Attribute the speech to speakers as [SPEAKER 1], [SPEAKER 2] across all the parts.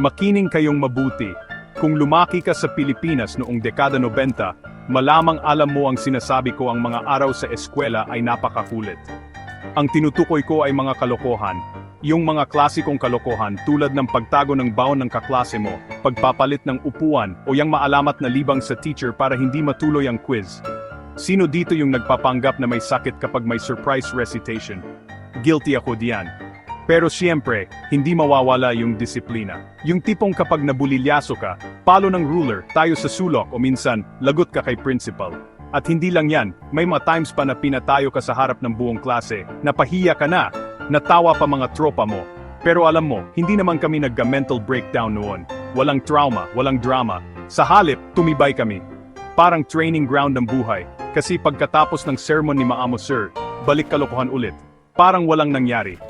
[SPEAKER 1] Makining kayong mabuti. Kung lumaki ka sa Pilipinas noong dekada 90, malamang alam mo ang sinasabi ko ang mga araw sa eskwela ay napakakulit. Ang tinutukoy ko ay mga kalokohan, yung mga klasikong kalokohan tulad ng pagtago ng baon ng kaklase mo, pagpapalit ng upuan o yung maalamat na libang sa teacher para hindi matuloy ang quiz. Sino dito yung nagpapanggap na may sakit kapag may surprise recitation? Guilty ako diyan. Pero siyempre, hindi mawawala yung disiplina. Yung tipong kapag nabulilyaso ka, palo ng ruler, tayo sa sulok o minsan, lagot ka kay principal. At hindi lang yan, may mga times pa na pinatayo ka sa harap ng buong klase, napahiya ka na, natawa pa mga tropa mo. Pero alam mo, hindi naman kami nagka-mental breakdown noon. Walang trauma, walang drama. Sa halip, tumibay kami. Parang training ground ng buhay. Kasi pagkatapos ng sermon ni Maamo Sir, balik kalokohan ulit. Parang walang nangyari.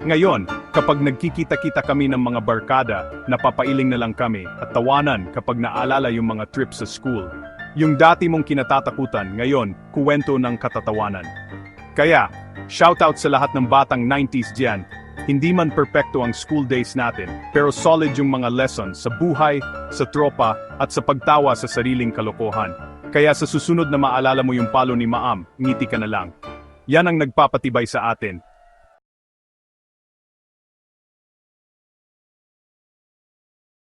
[SPEAKER 1] Ngayon, kapag nagkikita-kita kami ng mga barkada, napapailing na lang kami at tawanan kapag naalala yung mga trip sa school. Yung dati mong kinatatakutan, ngayon, kuwento ng katatawanan. Kaya, shoutout sa lahat ng batang 90s diyan. Hindi man perpekto ang school days natin, pero solid yung mga lessons sa buhay, sa tropa, at sa pagtawa sa sariling kalokohan. Kaya sa susunod na maalala mo yung palo ni Maam, ngiti ka na lang. Yan ang nagpapatibay sa atin,